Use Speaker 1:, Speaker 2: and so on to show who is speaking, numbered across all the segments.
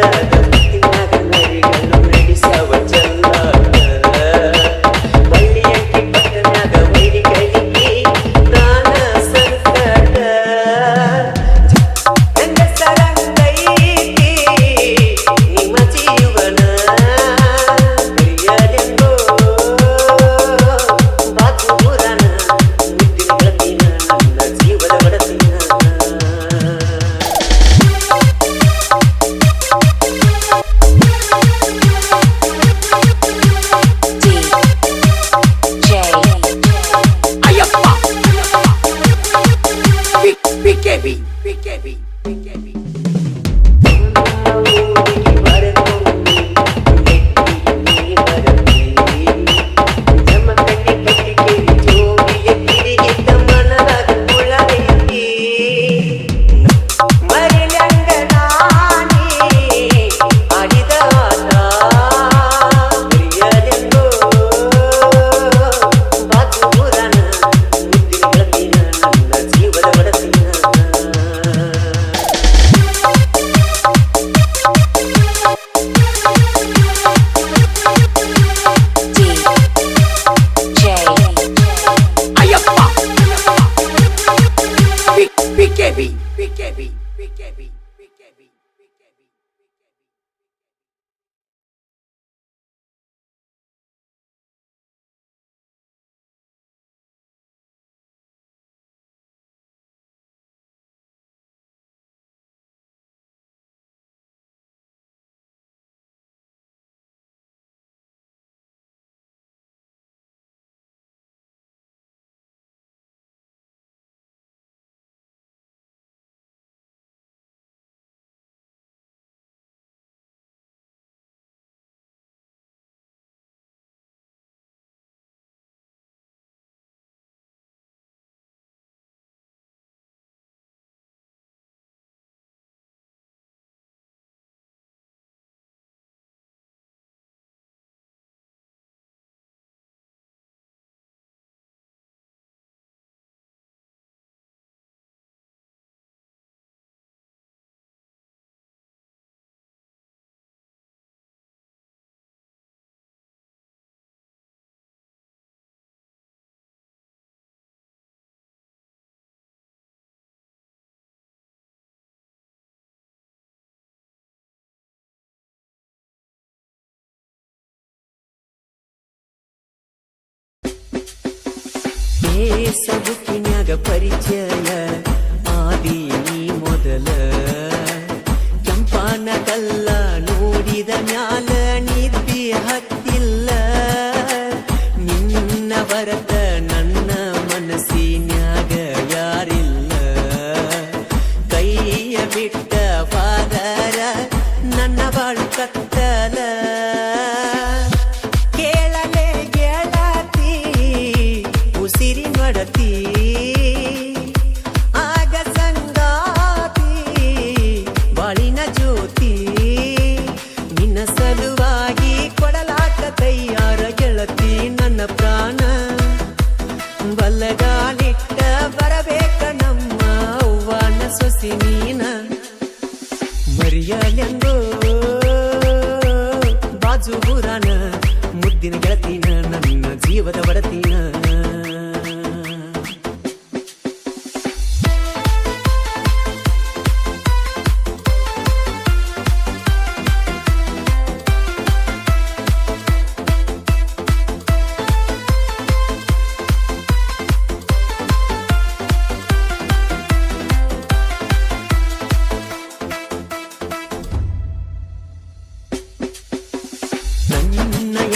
Speaker 1: Yeah. Gibby. BKB, BKB,
Speaker 2: ಸಬುಕಿನ್ಯಾಗ ಪರಿಚಯ. ಆದಿ ನೀ ಮೊದಲ. ಬಲ್ಲಗಾಲಿಟ್ಟ ಬರಬೇಕ ನಮ್ಮ ಅವ್ವನ ಸೊಸಿ ನೀನ. ಮರಿಯಲೆಂದು ಬಾಜು ಬುರಾನ ಮುದ್ದಿನ ಗೆಳತಿನ ನನ್ನ ಜೀವದ ಒಡತಿನ.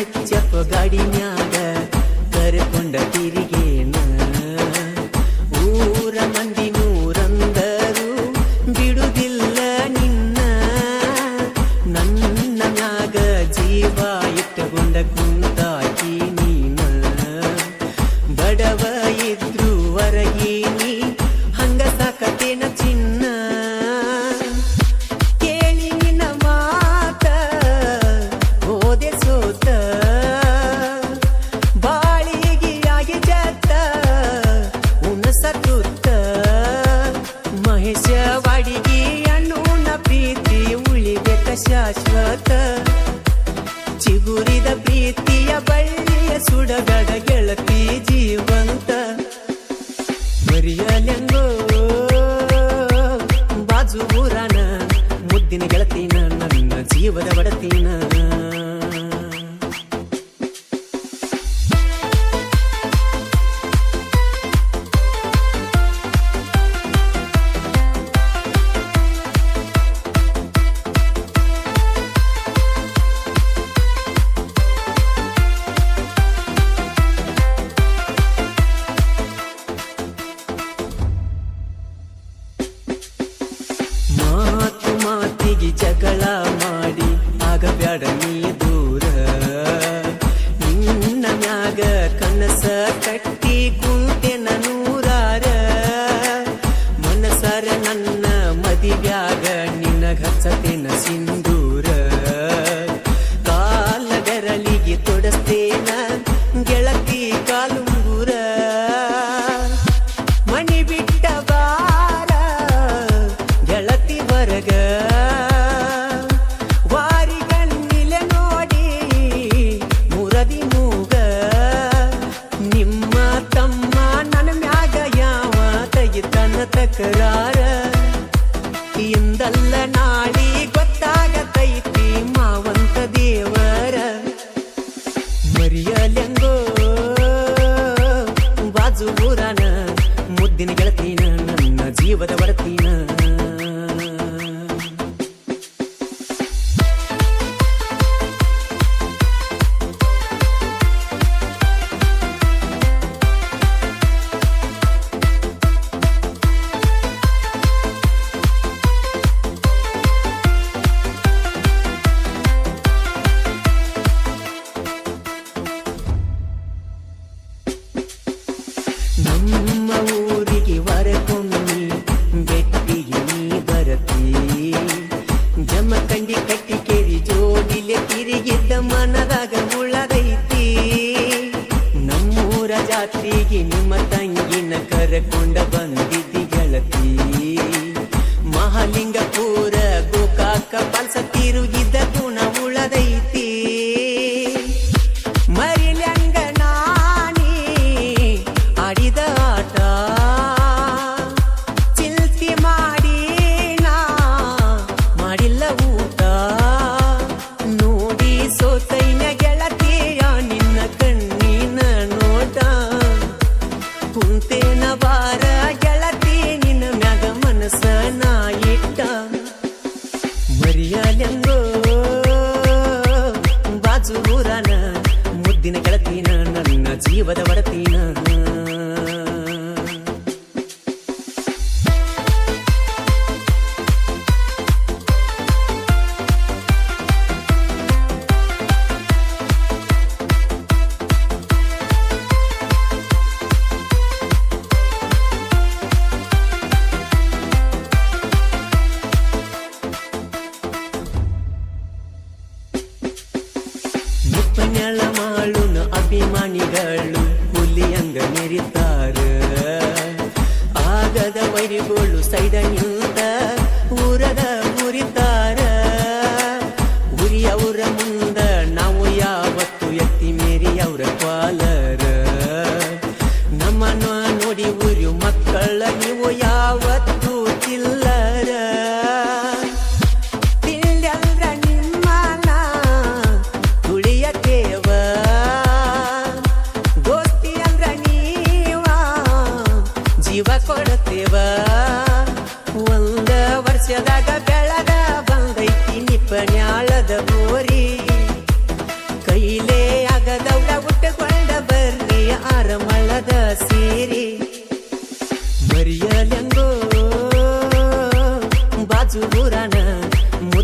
Speaker 2: ಎಚ್ಚಪ್ಪ ಗಾಡಿನ್ಯಾಗ ಕರ್ಕೊಂಡ ತಿರುಗೇನ ಶಾಶ್ವತ. ಚಿಗುರಿದ ಪ್ರೀತಿಯ ಬಳ್ಳಿಯ ಸುಡಗಡ ಗೆಳತಿ ಜೀವಂತ. ಬರಿಯಲೆಂಗೋ ಬಾಜು ಊರಾನ, ಮುದ್ದಿನ ಗೆಳತಿನ ನನ್ನ ಜೀವದ ಬಡತಿನ ಜಗಳ ಮಾಡಿ ಆಗಬ್ಯಾಡ ನೀ ದೂರ. ನಿನ್ನ ಮ್ಯಾಗ ಕನಸ ಕಟ್ಟಿ ಕುಂತೆ ನೂರಾರ. ಮನಸರ ನನ್ನ ಮದಿವ್ಯಾಗ ನಿನ್ನ ಹಚ್ಚತೇನ ಸಿಂಧೂರ Urano. ಮನದಾಗ ಉಳದೈತಿ ನಮ್ಮೂರ ಜಾತ್ರೆಗೆ ನಿಮ್ಮ ತಂಗಿನ ಕರೆಕೊಂಡ వైరి గోళ్ళు సైదన్యు.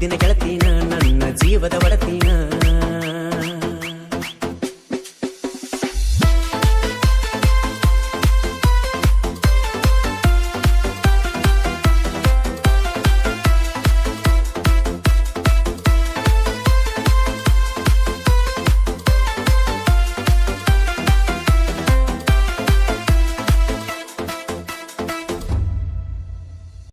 Speaker 2: ಊರಾನ ಗೆಳತಿನ ನನ್ನ ಜೀವದ ಒಡತಿನ